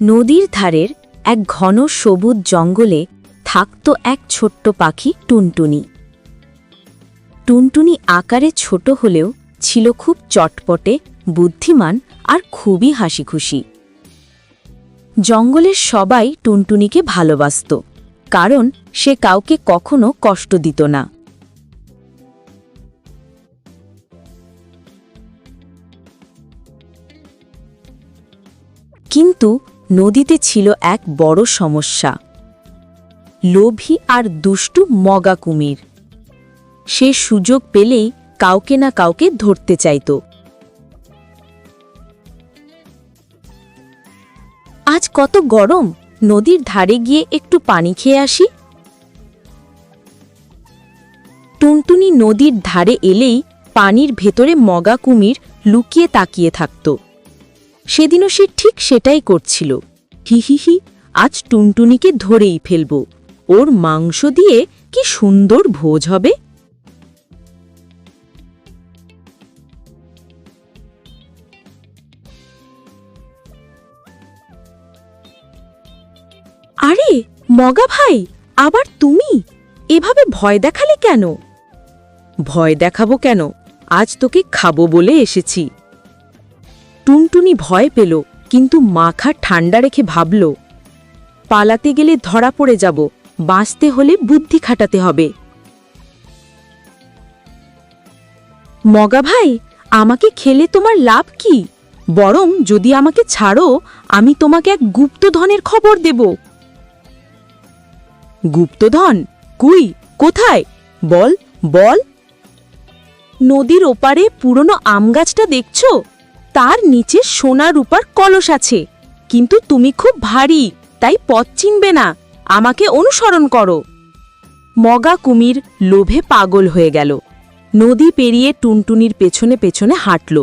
নদীর ধারের এক ঘন সবুজ জঙ্গলে থাকত এক ছোট্ট পাখি টুনটুনি। টুনটুনি আকারে ছোট হলেও ছিল খুব চটপটে, বুদ্ধিমান আর খুবই হাসিখুশি। জঙ্গলের সবাই টুনটুনিকে ভালোবাসত, কারণ সে কাউকে কখনো কষ্ট দিত না। কিন্তু নদীতে ছিল এক বড় সমস্যা। লোভী আর দুষ্টু মগা কুমির। সে সুযোগ পেলেই কাউকে না কাউকে ধরতে চাইত। আজ কত গরম, নদীর ধারে গিয়ে একটু পানি খেয়ে আসি। টুনটুনি নদীর ধারে এলেই পানির ভেতরে মগা কুমির লুকিয়ে তাকিয়ে থাকত। সেদিনও সে ঠিক সেটাই করছিল। হি হি হি, আজ টুনটুনিকে ধরেই ফেলব। ওর মাংস দিয়ে কি সুন্দর ভোজ হবে? আরে, মগা ভাই, আবার তুমি? এভাবে ভয় দেখালে কেন? ভয় দেখাবো কেন? আজ তোকে খাব বলে এসেছি। টুনটুনি ভয় পেল, কিন্তু মাখা ঠান্ডা রেখে ভাবল, পালাতে গেলে ধরা পড়ে যাব, বাঁচতে হলে বুদ্ধি খাটাতে হবে। মগা ভাই, আমাকে খেলে তোমার লাভ কি? বরং যদি আমাকে ছাড়ো, আমি তোমাকে এক গুপ্তধনের খবর দেব। গুপ্তধন কুই? কোথায়? বল বল। নদীর ওপারে পুরনো আম গাছটা দেখছ? তার নিচে সোনা রূপার কলস আছে। কিন্তু তুমি খুব ভারী, তাই পথ চিনবে না। আমাকে অনুসরণ করো। মগা কুমির লোভে পাগল হয়ে গেল। নদী পেরিয়ে টুনটুনির পেছনে পেছনে হাঁটল।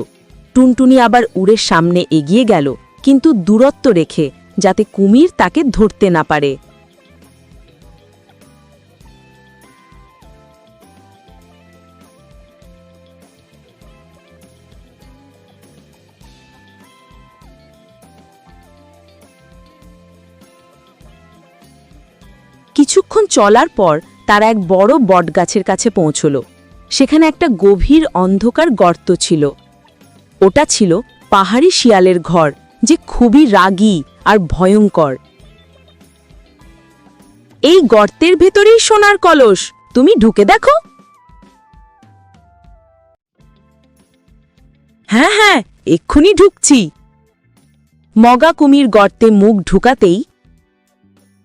টুনটুনি আবার উড়ের সামনে এগিয়ে গেল, কিন্তু দূরত্ব রেখে, যাতে কুমির তাকে ধরতে না পারে। কিছুক্ষণ চলার পর তারা এক বড় বটগাছের কাছে পৌঁছল। সেখানে একটা গভীর অন্ধকার গর্ত ছিল। ওটা ছিল পাহাড়ি শিয়ালের ঘর, যে খুবই রাগী আর ভয়ঙ্কর। এই গর্তের ভেতরেই সোনার কলস, তুমি ঢুকে দেখো। হ্যাঁ হ্যাঁ এক্ষুনি ঢুকছি। মগা কুমির গর্তে মুখ ঢুকাতেই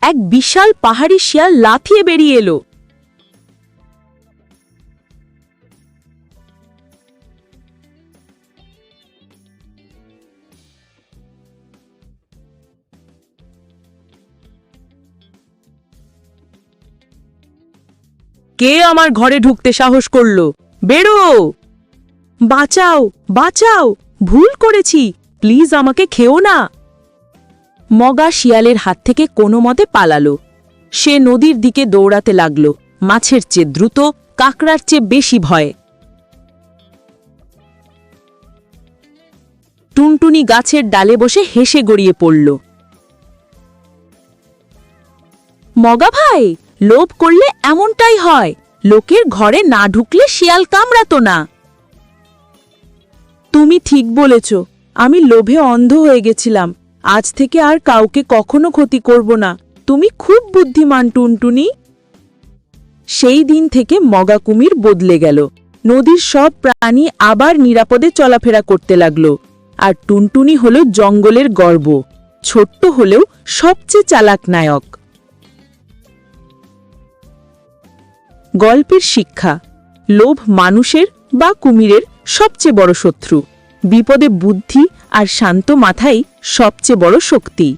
এক বিশাল পাহাড়ি শিয়াল লাথিয়ে বেরিয়ে এলো। কে আমার ঘরে ঢুকতে সাহস করল? বেরো! বাঁচাও বাঁচাও! ভুল করেছি। প্লিজ আমাকে খেও না। মগা শিয়ালের হাত থেকে কোনো মতে পালালো। সে নদীর দিকে দৌড়াতে লাগল। মাছের চেয়ে দ্রুত, কাকড়ার চেয়ে বেশি ভয়। টুনটুনি গাছের ডালে বসে হেসে গড়িয়ে পড়ল। মগা ভাই, লোভ করলে এমনটাই হয়। লোকের ঘরে না ঢুকলে শিয়াল কামড়াতো না। তুমি ঠিক বলেছ, আমি লোভে অন্ধ হয়ে গেছিলাম। আজ থেকে আর কাউকে কখনো ক্ষতি করব না। তুমি খুব বুদ্ধিমান, টুনটুনি। সেই দিন থেকে মগা কুমির বদলে গেল। নদীর সব প্রাণী আবার নিরাপদে চলাফেরা করতে লাগল। আর টুনটুনি হল জঙ্গলের গর্ব। ছোট্ট হলেও সবচেয়ে চালাক নায়ক। গল্পের শিক্ষা। লোভ মানুষের বা কুমিরের সবচেয়ে বড় শত্রু। বিপদে বুদ্ধি আর শান্ত মাথাই সবচেয়ে বড় শক্তি।